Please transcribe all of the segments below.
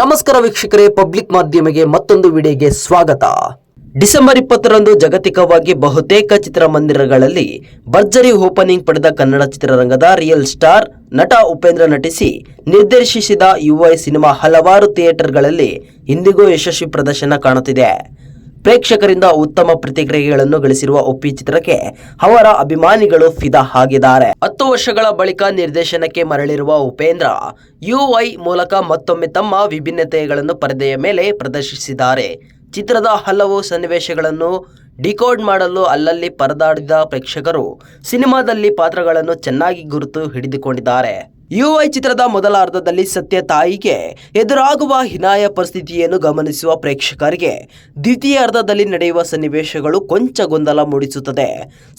ನಮಸ್ಕಾರ ವೀಕ್ಷಕರೇ, ಪಬ್ಲಿಕ್ ಮಾಧ್ಯಮಿಗೆ ಮತ್ತೊಂದು ವಿಡಿಯೋಗೆ ಸ್ವಾಗತ. ಡಿಸೆಂಬರ್ ಇಪ್ಪತ್ತರಂದು ಜಾಗತಿಕವಾಗಿ ಬಹುತೇಕ ಚಿತ್ರಮಂದಿರಗಳಲ್ಲಿ ಭರ್ಜರಿ ಓಪನಿಂಗ್ ಪಡೆದ ಕನ್ನಡ ಚಿತ್ರರಂಗದ ರಿಯಲ್ ಸ್ಟಾರ್ ನಟ ಉಪೇಂದ್ರ ನಟಿಸಿ ನಿರ್ದೇಶಿಸಿದ ಯುವೈ ಸಿನಿಮಾ ಹಲವಾರು ಥಿಯೇಟರ್ಗಳಲ್ಲಿ ಇಂದಿಗೂ ಯಶಸ್ವಿ ಪ್ರದರ್ಶನ ಕಾಣುತ್ತಿದೆ. ಪ್ರೇಕ್ಷಕರಿಂದ ಉತ್ತಮ ಪ್ರತಿಕ್ರಿಯೆಗಳನ್ನು ಗಳಿಸಿರುವ ಒಪ್ಪಿ ಚಿತ್ರಕ್ಕೆ ಅವರ ಅಭಿಮಾನಿಗಳು ಫಿದಾ ಆಗಿದ್ದಾರೆ. ಹತ್ತು ವರ್ಷಗಳ ಬಳಿಕ ನಿರ್ದೇಶನಕ್ಕೆ ಮರಳಿರುವ ಉಪೇಂದ್ರ ಯುಐ ಮೂಲಕ ಮತ್ತೊಮ್ಮೆ ತಮ್ಮ ವಿಭಿನ್ನತೆಗಳನ್ನು ಪರದೆಯ ಮೇಲೆ ಪ್ರದರ್ಶಿಸಿದ್ದಾರೆ. ಚಿತ್ರದ ಹಲವು ಸನ್ನಿವೇಶಗಳನ್ನು ಡಿಕೋಡ್ ಮಾಡಲು ಅಲ್ಲಲ್ಲಿ ಪರದಾಡಿದ ಪ್ರೇಕ್ಷಕರು ಸಿನಿಮಾದಲ್ಲಿ ಪಾತ್ರಗಳನ್ನು ಚೆನ್ನಾಗಿ ಗುರುತು ಹಿಡಿದುಕೊಂಡಿದ್ದಾರೆ. ಯುಐ ಚಿತ್ರದ ಮೊದಲ ಅರ್ಧದಲ್ಲಿ ಸತ್ಯ ತಾಯಿಗೆ ಎದುರಾಗುವ ಹಿನಾಯ ಪರಿಸ್ಥಿತಿಯನ್ನು ಗಮನಿಸುವ ಪ್ರೇಕ್ಷಕರಿಗೆ ದ್ವಿತೀಯ ಅರ್ಧದಲ್ಲಿ ನಡೆಯುವ ಸನ್ನಿವೇಶಗಳು ಕೊಂಚ ಗೊಂದಲ ಮೂಡಿಸುತ್ತದೆ.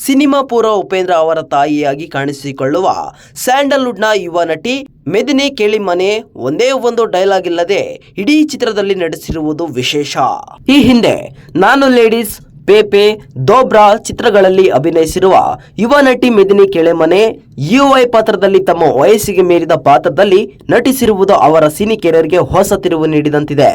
ಸಿನಿಮಾ ಪೂರ್ವ ಉಪೇಂದ್ರ ಅವರ ತಾಯಿಯಾಗಿ ಕಾಣಿಸಿಕೊಳ್ಳುವ ಸ್ಯಾಂಡಲ್ವುಡ್ನ ಯುವ ನಟಿ ಮೆದಿನಿ ಕೇಳಿಮನೆ ಒಂದೇ ಒಂದು ಡೈಲಾಗ್ ಇಲ್ಲದೆ ಇಡೀ ಚಿತ್ರದಲ್ಲಿ ನಟಿಸಿರುವುದು ವಿಶೇಷ. ಈ ಹಿಂದೆ ನಾನು ಲೇಡೀಸ್ ಪೇಪೆ ದೋಬ್ರಾ ಚಿತ್ರಗಳಲ್ಲಿ ಅಭಿನಯಿಸಿರುವ ಯುವ ನಟಿ ಮೆದಿನಿ ಕೆಳೆಮನೆ ಯುಐ ಪಾತ್ರದಲ್ಲಿ ತಮ್ಮ ವಯಸ್ಸಿಗೆ ಮೀರಿದ ಪಾತ್ರದಲ್ಲಿ ನಟಿಸಿರುವುದು ಅವರ ಸಿನಿ ಕೆರಿಯರ್ಗೆ ಹೊಸ ತಿರುವು ನೀಡಿದಂತಿದೆ.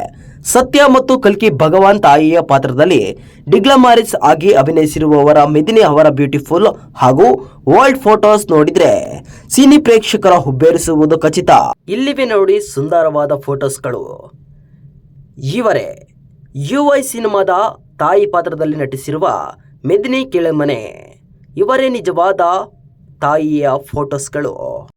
ಸತ್ಯ ಮತ್ತು ಕಲ್ಕಿ ಭಗವಾನ್ ತಾಯಿಯ ಪಾತ್ರದಲ್ಲಿ ಡಿಗ್ಲಮಾರಿಸ್ ಆಗಿ ಅಭಿನಯಿಸಿರುವವರ ಮೆದಿನಿ ಅವರ ಬ್ಯೂಟಿಫುಲ್ ಹಾಗೂ ವರ್ಲ್ಡ್ ಫೋಟೋಸ್ ನೋಡಿದ್ರೆ ಸಿನಿ ಪ್ರೇಕ್ಷಕರ ಹುಬ್ಬೇರಿಸುವುದು ಖಚಿತ. ಇಲ್ಲಿವೆ ನೋಡಿ ಸುಂದರವಾದ ಫೋಟೋಸ್ಗಳು. ಇವರೇ ಯುಐ ಸಿನಿಮಾದ ತಾಯಿ ಪಾತ್ರದಲ್ಲಿ ನಟಿಸಿರುವ ಮೆದಿನಿ ಕೆಳಮನೆ. ಇವರೇ ನಿಜವಾದ ತಾಯಿಯ ಫೋಟೋಸ್ಗಳು.